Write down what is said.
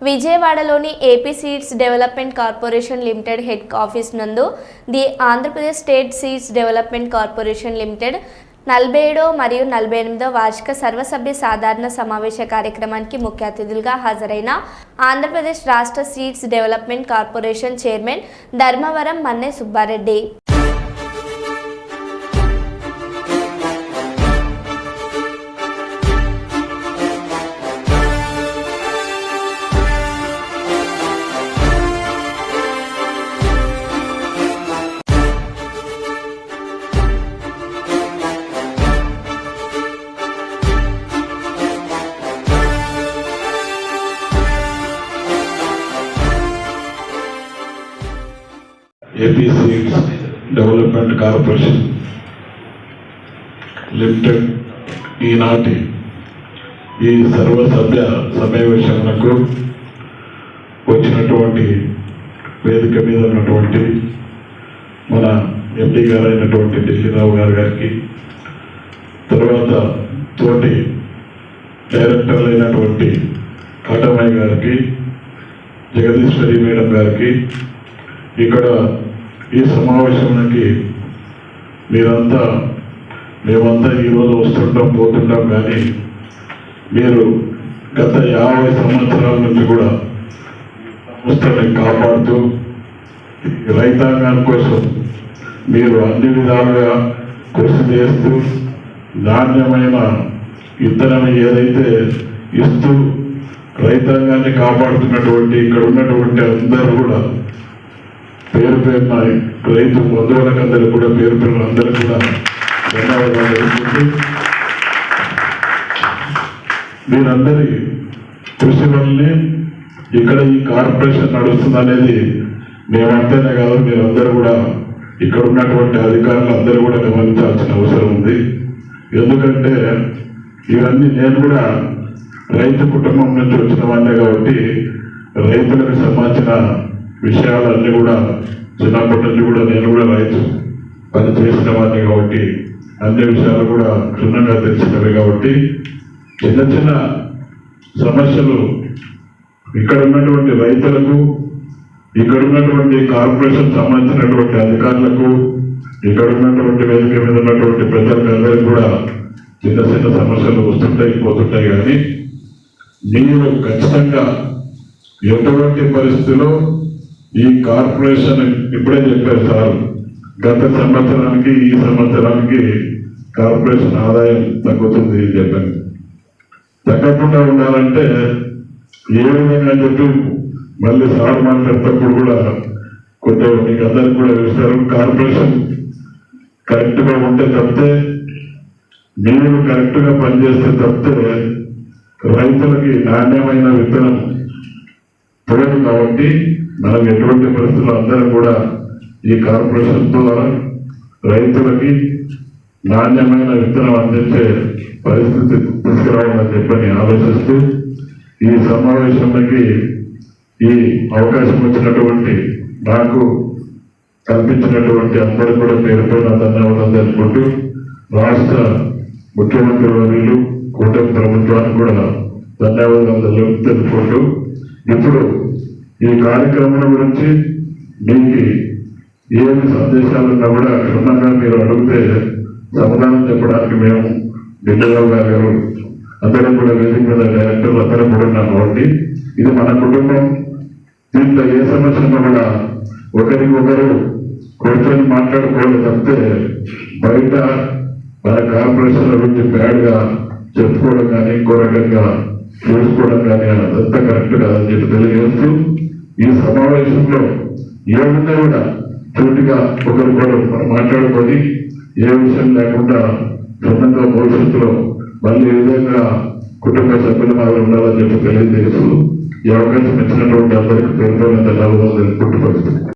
విజయవాడలోని AP seeds development corporation limited head office నందు the Andhra Pradesh state seeds development corporation limited నలభై ఏడో మరియు నలభై ఎనిమిదో వార్షిక సర్వసభ్య సాధారణ సమావేశ కార్యక్రమానికి ముఖ్య అతిథులుగా హాజరైన ఆంధ్రప్రదేశ్ రాష్ట్ర seeds development corporation chairman Dharmavaram Manne Subba Reddy. APC development corporation limited ఈనాటి ఈ సర్వసభ్య సమావేశాలకు వచ్చినటువంటి వేదిక మీద ఉన్నటువంటి మన ఎంపీ గారు అయినటువంటి ఢిల్లీరావు గారు గారికి తర్వాత తోటి డైరెక్టర్లు అయినటువంటి కాటమయ్య గారికి జగదీశ్వరి మేడం గారికి ఇక్కడ ఈ సమావేశానికి మీరంతా మేమంతా ఈరోజు వస్తుంటాం పోతుంటాం కానీ మీరు గత యాభై సంవత్సరాల నుంచి కూడా సంస్థని కాపాడుతూ రైతాంగం కోసం మీరు అన్ని విధాలుగా కృషి చేస్తూ నాణ్యమైన విత్తనం ఏదైతే ఇస్తూ రైతాంగాన్ని కాపాడుతున్నటువంటి ఇక్కడ ఉన్నటువంటి అందరూ కూడా పేరు పేరున రైతు బంధువులకు కూడా పేరు పేరున అందరూ కూడా ధన్యవాదాలు తెలుపుకుంటూ మీరందరి కృషి వల్లనే ఇక్కడ ఈ కార్పొరేషన్ నడుస్తుంది అనేది మేమంతేనే కాదు మీరందరూ కూడా ఇక్కడ ఉన్నటువంటి అధికారులు అందరూ కూడా గమనించాల్సిన అవసరం ఉంది. ఎందుకంటే ఇవన్నీ నేను కూడా రైతు కుటుంబం నుంచి వచ్చిన వాడినే కాబట్టి రైతులకు సంబంధించిన విషయాలన్నీ కూడా చిన్నప్పటి నుంచి కూడా నేను కూడా రైతు పని చేసిన వాడిని కాబట్టి అన్ని విషయాలు కూడా క్షుణ్ణంగా తెలిసినవి కాబట్టి చిన్న చిన్న సమస్యలు ఇక్కడ ఉన్నటువంటి రైతులకు ఇక్కడ ఉన్నటువంటి కార్పొరేషన్ సంబంధించినటువంటి అధికారులకు ఇక్కడ ఉన్నటువంటి వేదిక మీద ఉన్నటువంటి ప్రజలందరికీ కూడా చిన్న చిన్న సమస్యలు వస్తుంటాయి పోతుంటాయి. కానీ మీరు ఖచ్చితంగా ఎటువంటి పరిస్థితిలో ఈ కార్పొరేషన్ ఇప్పుడే చెప్పారు సార్ గత సంవత్సరానికి ఈ సంవత్సరానికి కార్పొరేషన్ ఆదాయం తగ్గుతుంది అని చెప్పాను తగ్గకుండా ఉండాలంటే ఏ విధంగా అని చెప్పి మళ్ళీ సార్ మాట్లాడేటప్పుడు కూడా కొంచెం మీకు అందరికి కూడా చూస్తారు కార్పొరేషన్ కరెక్ట్గా ఉంటే తప్పితే మీరు కరెక్ట్గా పనిచేస్తే తప్పితే రైతులకి నాణ్యమైన విత్తనం పోదు కాబట్టి మనం ఎటువంటి పరిస్థితుల్లో అందరం కూడా ఈ కార్పొరేషన్ ద్వారా రైతులకి నాణ్యమైన విత్తనం అందించే పరిస్థితి తీసుకురావాలని చెప్పని ఆలోచిస్తూ ఈ సమావేశానికి ఈ అవకాశం వచ్చినటువంటి నాకు కల్పించినటువంటి అందరూ కూడా పేరుతో నా ధన్యవాదాలు తెలుపుకుంటూ రాష్ట్ర ముఖ్యమంత్రి వర్యులు కూటమి ప్రభుత్వానికి కూడా ధన్యవాదాలు తెలు- తెలుపుకుంటూ ఇప్పుడు ఈ కార్యక్రమం గురించి మీకు ఏమి సందేశాలు ఉన్నా కూడా క్షుణ్ణంగా మీరు అడిగితే సమాధానం చెప్పడానికి మేము ఢిల్లీరావు గారు గారు అందరం కూడా వేదిక మీద డైరెక్టర్లు అందరం కూడా ఉన్నాం కాబట్టి ఇది మన కుటుంబం. దీంట్లో ఏ సమస్య కూడా ఒకరికొకరు కూర్చొని మాట్లాడుకోవాలి తప్పితే బయట మన కార్పొరేషన్ల గురించి బ్యాడ్గా చెప్పుకోవడం కానీ ఇంకో రకంగా చూసుకోవడం కానీ అదంతా కరెక్ట్ కాదని చెప్పి తెలియజేస్తూ ఈ సమావేశంలో ఏమున్నా కూడా సూటిగా ఒకరికొకరు మాట్లాడుకొని ఏ విషయం లేకుండా క్షుణ్ణంగా భవిష్యత్తులో మళ్ళీ ఏ విధంగా కుటుంబ సభ్యులు మాదిరి ఉండాలని చెప్పి తెలియజేస్తూ ఈ అవకాశం ఇచ్చినటువంటి అందరికీ పేరు ధన్యవాదాలు తెలుపుకుంటూ